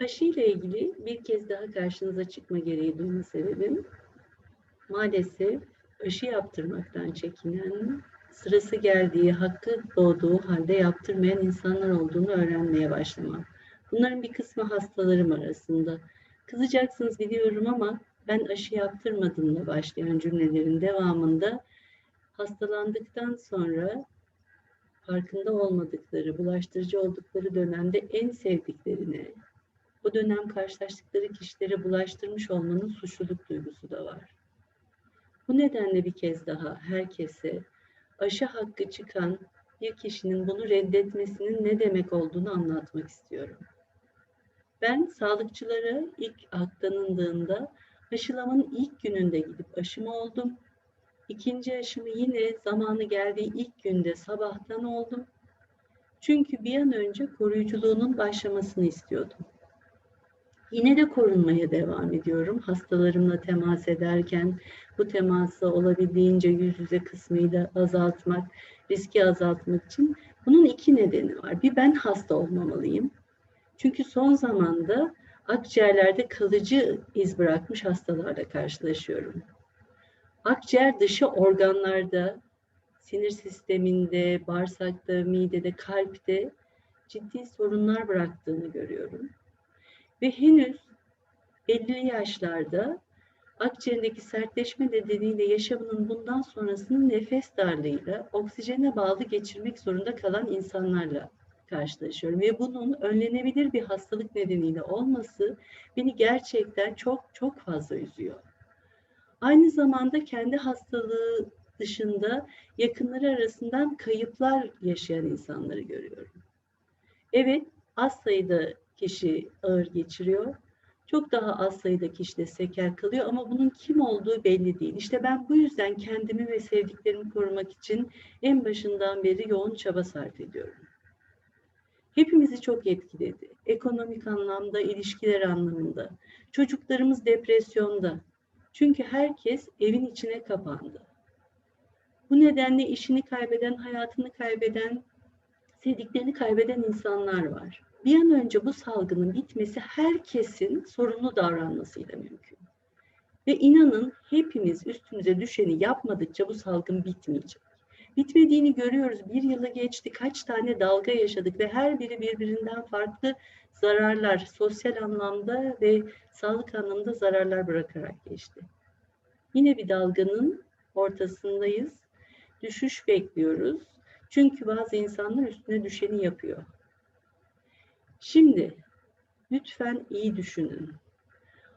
Aşı ile ilgili bir kez daha karşınıza çıkma gereği duyma sebebim maalesef aşı yaptırmaktan çekinen, sırası geldiği, hakkı doğduğu halde yaptırmayan insanlar olduğunu öğrenmeye başlamam. Bunların bir kısmı hastalarım arasında. Kızacaksınız biliyorum ama ben aşı yaptırmadımla başlayan cümlelerin devamında hastalandıktan sonra farkında olmadıkları, bulaştırıcı oldukları dönemde en sevdiklerine, o dönem karşılaştıkları kişilere bulaştırmış olmanın suçluluk duygusu da var. Bu nedenle bir kez daha herkese aşı hakkı çıkan bir kişinin bunu reddetmesinin ne demek olduğunu anlatmak istiyorum. Ben sağlıkçılara ilk hak aşılamanın ilk gününde gidip aşımı oldum. İkinci aşımı yine zamanı geldiği ilk günde sabahtan oldum. Çünkü bir an önce koruyuculuğunun başlamasını istiyordum. Yine de korunmaya devam ediyorum. Hastalarımla temas ederken bu teması olabildiğince yüz yüze kısmıyla da azaltmak, riski azaltmak için bunun iki nedeni var. Bir ben hasta olmamalıyım. Çünkü son zamanda akciğerlerde kalıcı iz bırakmış hastalarla karşılaşıyorum. Akciğer dışı organlarda, sinir sisteminde, bağırsakta, midede, kalpte ciddi sorunlar bıraktığını görüyorum. Ve henüz 50'li yaşlarda akciğerindeki sertleşme nedeniyle yaşamının bundan sonrasını nefes darlığıyla oksijene bağlı geçirmek zorunda kalan insanlarla karşılaşıyorum. Ve bunun önlenebilir bir hastalık nedeniyle olması beni gerçekten çok çok fazla üzüyor. Aynı zamanda kendi hastalığı dışında yakınları arasından kayıplar yaşayan insanları görüyorum. Evet, az sayıda kişi ağır geçiriyor. Çok daha az sayıda kişi de seker kalıyor ama bunun kim olduğu belli değil. İşte ben bu yüzden kendimi ve sevdiklerimi korumak için en başından beri yoğun çaba sarf ediyorum. Hepimizi çok etkiledi. Ekonomik anlamda, ilişkiler anlamında. Çocuklarımız depresyonda. Çünkü herkes evin içine kapandı. Bu nedenle işini kaybeden, hayatını kaybeden, sevdiklerini kaybeden insanlar var bir an önce bu salgının bitmesi herkesin sorumlu davranmasıyla mümkün. Ve inanın hepimiz üstümüze düşeni yapmadıkça bu salgın bitmeyecek. Bitmediğini görüyoruz. Bir yılı geçti, kaç tane dalga yaşadık ve her biri birbirinden farklı zararlar, sosyal anlamda ve sağlık anlamında zararlar bırakarak geçti. Yine bir dalganın ortasındayız. Düşüş bekliyoruz. Çünkü bazı insanlar üstüne düşeni yapıyor. Şimdi lütfen iyi düşünün.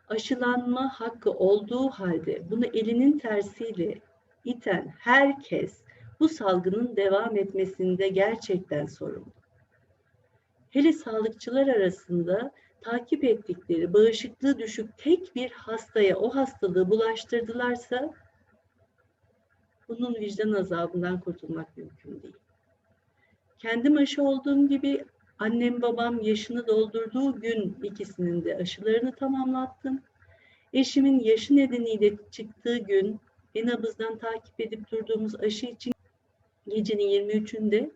Aşılanma hakkı olduğu halde bunu elinin tersiyle iten herkes bu salgının devam etmesinde gerçekten sorumlu. Hele sağlıkçılar arasında takip ettikleri bağışıklığı düşük tek bir hastaya o hastalığı bulaştırdılarsa bunun vicdan azabından kurtulmak mümkün değil. Kendim aşı olduğum gibi Annem babam yaşını doldurduğu gün ikisinin de aşılarını tamamlattım. Eşimin yaşı nedeniyle çıktığı gün en nabızdan takip edip durduğumuz aşı için gecenin 23'ünde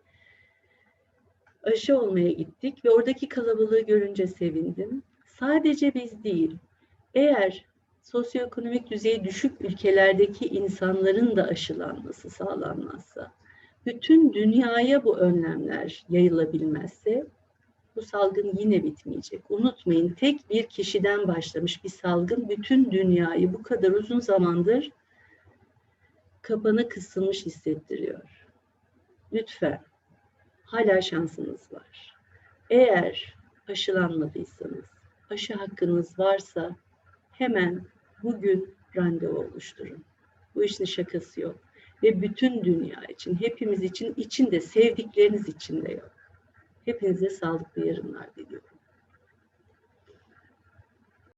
aşı olmaya gittik ve oradaki kalabalığı görünce sevindim. Sadece biz değil, eğer sosyoekonomik düzeyi düşük ülkelerdeki insanların da aşılanması sağlanmazsa, bütün dünyaya bu önlemler yayılabilmezse bu salgın yine bitmeyecek. Unutmayın tek bir kişiden başlamış bir salgın bütün dünyayı bu kadar uzun zamandır kapana kısılmış hissettiriyor. Lütfen hala şansınız var. Eğer aşılanmadıysanız, aşı hakkınız varsa hemen bugün randevu oluşturun. Bu işin şakası yok ve bütün dünya için, hepimiz için, içinde sevdikleriniz için de yok. Hepinize sağlıklı yarınlar diliyorum.